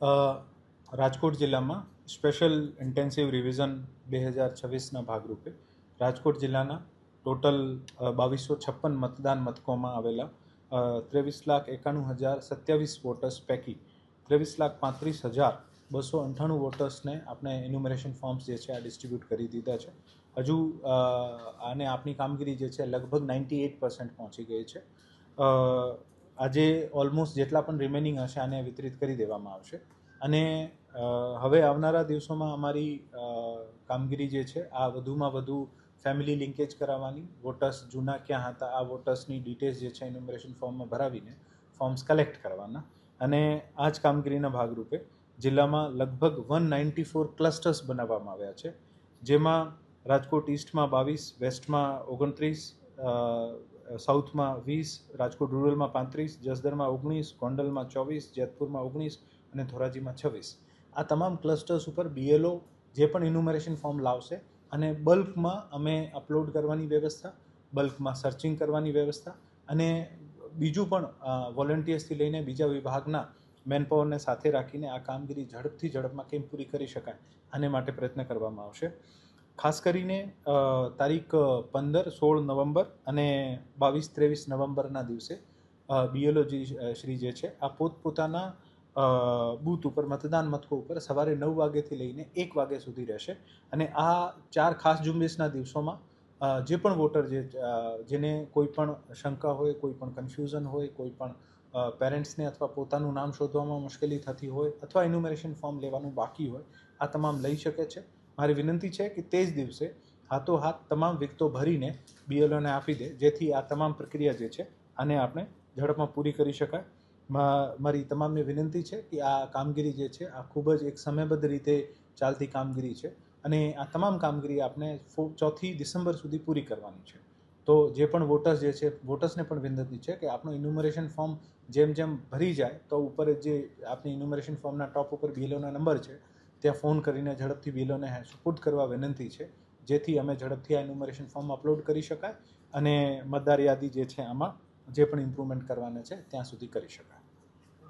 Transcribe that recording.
રાજકોટ જિલ્લામાં special intensive revision બે હજાર છવ્વીસના ભાગરૂપે રાજકોટ જિલ્લાના ટોટલ બાવીસો છપ્પન મતદાન મથકોમાં આવેલા ત્રેવીસ લાખ એકાણું હજાર સત્યાવીસ વોટર્સ પૈકી ત્રેવીસ લાખ પાંત્રીસ હજાર બસો અંઠાણું વોટર્સને આપણે એન્યુમરેશન ફોર્મ્સ જે છે આ ડિસ્ટ્રીબ્યુટ કરી દીધા છે. હજુ આને આપણી કામગીરી જે છે લગભગ નાઇન્ટી એઇટ પર્સન્ટ પહોંચી ગઈ છે. આજે ઓલમોસ્ટ જેટલા પણ રિમેનિંગ હશે, આને વિતરિત કરી દેવામાં આવશે. અને હવે આવનારા દિવસોમાં અમારી કામગીરી જે છે, આ વધુમાં વધુ ફેમિલી લિંકેજ કરાવવાની વોટર્સ જૂના ક્યાં હતા, આ વોટર્સની ડિટેલ્સ જે છે એન્યુમરેશન ફોર્મમાં ભરાવીને ફોર્મ્સ કલેક્ટ કરવાના. અને આ જ કામગીરીના ભાગરૂપે જિલ્લામાં લગભગ વન નાઇન્ટી ફોર ક્લસ્ટર્સ બનાવવામાં આવ્યા છે. જેમાં રાજકોટ ઈસ્ટમાં બાવીસ વેસ્ટમાં ઓગણત્રીસ સાઉથમાં વીસ, રાજકોટ રૂરલમાં પાંત્રીસ જસદરમાં ઓગણીસ, ગોંડલમાં ચોવીસ, જેતપુરમાં ઓગણીસ અને ધોરાજીમાં છવ્વીસ. આ તમામ ક્લસ્ટર્સ ઉપર બીએલઓ જે પણ ઇન્યુમરેશન ફોર્મ લાવશે અને બલ્કમાં અમે અપલોડ કરવાની વ્યવસ્થા, બલ્કમાં સર્ચિંગ કરવાની વ્યવસ્થા અને બીજું પણ વોલન્ટિયર્સથી લઈને બીજા વિભાગના મેનપાવરને સાથે રાખીને આ કામગીરી ઝડપથી ઝડપમાં કેમ પૂરી કરી શકાય આને માટે પ્રયત્ન કરવામાં આવશે. ખાસ કરીને તારીખ પંદર સોળ નવેમ્બર અને બાવીસ ત્રેવીસ નવેમ્બરના દિવસે બીએલઓજી શ્રી જે છે, આ પોતપોતાના બૂથ ઉપર, મતદાન મથકો ઉપર સવારે નવ વાગ્યાથી લઈને એક વાગ્યા સુધી રહેશે. અને આ ચાર ખાસ ઝુંબેશના દિવસોમાં જે પણ વોટર જે જેને કોઈ પણ શંકા હોય, કોઈ પણ કન્ફ્યુઝન હોય, કોઈ પણ પેરેન્ટ્સને અથવા પોતાનું નામ શોધવામાં મુશ્કેલી થતી હોય અથવા એન્યુમરેશન ફોર્મ લેવાનું બાકી હોય, આ તમામ લઈ શકે છે. મારી વિનંતી છે કે તે જ દિવસે હાથોહાથ તમામ વિગતો ભરીને બીએલઓને આપી દે, જેથી આ તમામ પ્રક્રિયા જે છે આને આપણે ઝડપમાં પૂરી કરી શકાય. મારી તમામને વિનંતી છે કે આ કામગીરી જે છે આ ખૂબ જ એક સમયબદ્ધ રીતે ચાલતી કામગીરી છે અને આ તમામ કામગીરી આપણે ચોથી ડિસેમ્બર સુધી પૂરી કરવાની છે. તો જે પણ વોટર્સ જે છે વોટર્સને પણ વિનંતી છે કે આપણું ઇન્યુમરેશન ફોર્મ જેમ જેમ ભરી જાય, તો ઉપર જે આપણી ઇન્યુમરેશન ફોર્મના ટોપ ઉપર બિલોના નંબર છે ત્યાં ફોન કરીને ઝડપથી બિલોને સુપુર્દ કરવા વિનંતી છે. જેથી અમે ઝડપથી આ એન્યુમરેશન ફોર્મ અપલોડ કરી શકાય અને મતદાર યાદી જે છે આમાં જે પણ ઇમ્પ્રુવમેન્ટ કરવાના છે, ત્યાં સુધી કરી શકાય.